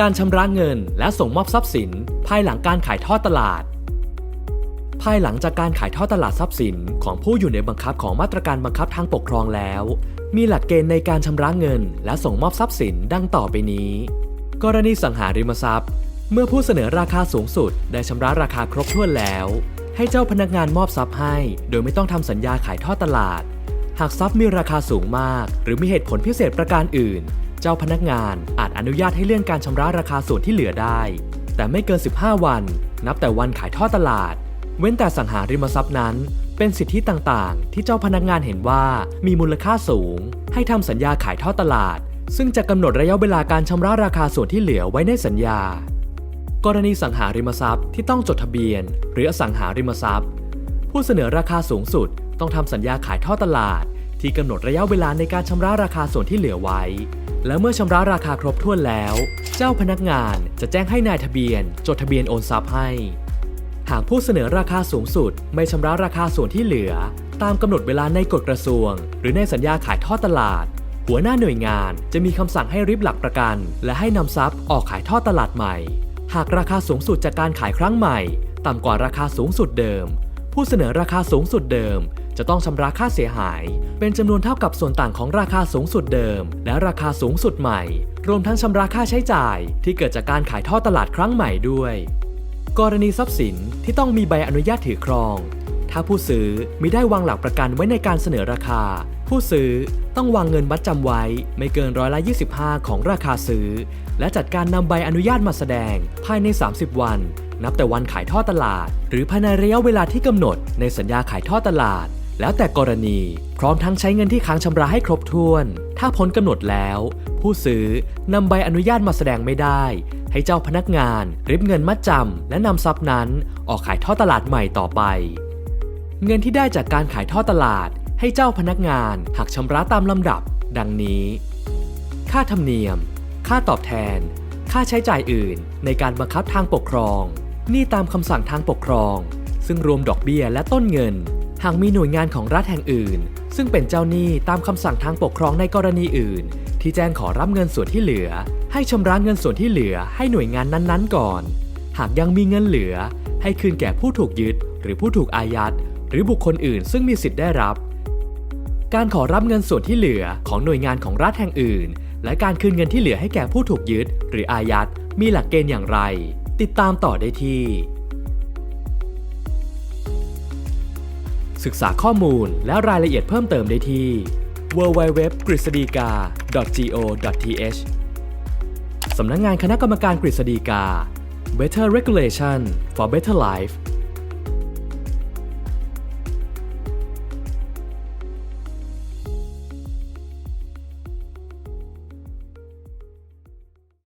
การชำระเงินและส่งมอบทรัพย์สิน ภายหลังการขายทอดตลาด ภายหลังจากการขายทอดตลาดทรัพย์สิน ของผู้อยู่ในบังคับของมาตรการบังคับทางปกครองแล้ว มีหลักเกณฑ์ในการชำระเงิน และส่งมอบทรัพย์สินดังต่อไปนี้ กรณีสังหาริมทรัพย์ เมื่อผู้เสนอราคาสูงสุด ได้ชำระราคาครบถ้วนแล้ว ให้เจ้าพนักงานมอบทรัพย์ให้ โดยไม่ต้องทำสัญญาขายทอดตลาด หากทรัพย์มีราคาสูงมาก หรือมีเหตุผลพิเศษประการอื่น เจ้าพนักงานอาจอนุญาตให้เลื่อนการชำระราคาส่วนที่เหลือได้ แต่ไม่เกิน 15 วัน นับแต่วันขายทอดตลาด เว้นแต่สังหาริมทรัพย์นั้น เป็นสิทธิต่างๆ ที่เจ้าพนักงานเห็นว่ามีมูลค่าสูง ให้ทำสัญญาขายทอดตลาด ซึ่งจะกำหนดระยะเวลาการชำระราคาส่วนที่เหลือไว้ในสัญญา กรณีสังหาริมทรัพย์ที่ต้องจดทะเบียน หรืออสังหาริมทรัพย์ ผู้เสนอราคาสูงสุด ต้องทำสัญญาขายทอดตลาดที่กำหนดระยะเวลาในการชำระราคาส่วนที่เหลือไว้ และเมื่อชำระราคาครบถ้วนแล้ว เจ้าพนักงานจะแจ้งให้นายทะเบียน จดทะเบียนโอนทรัพย์ให้ หากผู้เสนอราคาสูงสุด ไม่ชำระราคาส่วนที่เหลือ ตามกำหนดเวลาในกฎกระทรวง หรือในสัญญาขายทอดตลาด หัวหน้าหน่วยงานจะมีคำสั่งให้ริบหลักประกัน และให้นำทรัพย์ออกขายทอดตลาดใหม่ หากราคาสูงสุดจากการขายครั้งใหม่ ต่ำกว่าราคาสูงสุดเดิม ผู้เสนอราคาสูงสุดเดิม จะต้องชำระค่าเสียหาย เป็นจำนวนเท่ากับส่วนต่างของราคาสูงสุดเดิม และราคาสูงสุดใหม่ รวมทั้งชำระค่าใช้จ่าย ที่เกิดจากการขายทอดตลาดครั้งใหม่ด้วย กรณีทรัพย์สินที่ต้องมีใบอนุญาตถือครอง ถ้าผู้ซื้อมิได้วางหลักประกันไว้ในการเสนอราคา ผู้ซื้อต้องวางเงินมัดจำไว้ ไม่เกินร้อยละ 25 ของราคาซื้อ และจัดการนำใบอนุญาตมาแสดง ภายใน 30 วัน นับแต่วันขายทอดตลาด หรือภายในระยะเวลาที่กำหนดในสัญญาขายทอดตลาด แล้วแต่กรณี พร้อมทั้งใช้เงินที่ค้างชำระให้ครบถ้วน ถ้าพ้นกำหนดแล้ว ผู้ซื้อนำใบอนุญาตมาแสดงไม่ได้ ให้เจ้าพนักงานริบเงินมัดจำและนำทรัพย์นั้น ออกขายท่อตลาดใหม่ต่อไป เงินที่ได้จากการขายท่อตลาด ให้เจ้าพนักงานหักชำระตามลำดับ ดังนี้ ค่าธรรมเนียม ค่าตอบแทน ค่าใช้จ่ายอื่น ในการบังคับทางปกครอง นี้ตามคำสั่งทางปกครอง ซึ่งรวมดอกเบี้ยและต้นเงิน หากมีหน่วยงานของรัฐแห่งอื่น ซึ่งเป็นเจ้าหนี้ตามคำสั่งทางปกครองในกรณีอื่น ที่แจ้งขอรับเงินส่วนที่เหลือ ให้ชำระเงินส่วนที่เหลือให้หน่วยงานนั้นๆ ก่อน หากยังมีเงินเหลือ ให้คืนแก่ผู้ถูกยึด หรือผู้ถูกอายัด หรือบุคคลอื่น ซึ่งมีสิทธิ์ได้รับ การขอรับเงินส่วนที่เหลือของหน่วยงานของรัฐแห่งอื่น และการคืนเงินที่เหลือให้แก่ผู้ถูกยึด หรืออายัดมีหลักเกณฑ์อย่างไร ติดตามต่อได้ที่ ศึกษาข้อมูลและรายละเอียดเพิ่มเติมได้ที่ www g r i s d i k a go th สำนักงงานคณะกรรมการกฤษฎีกา Better Regulation for Better Life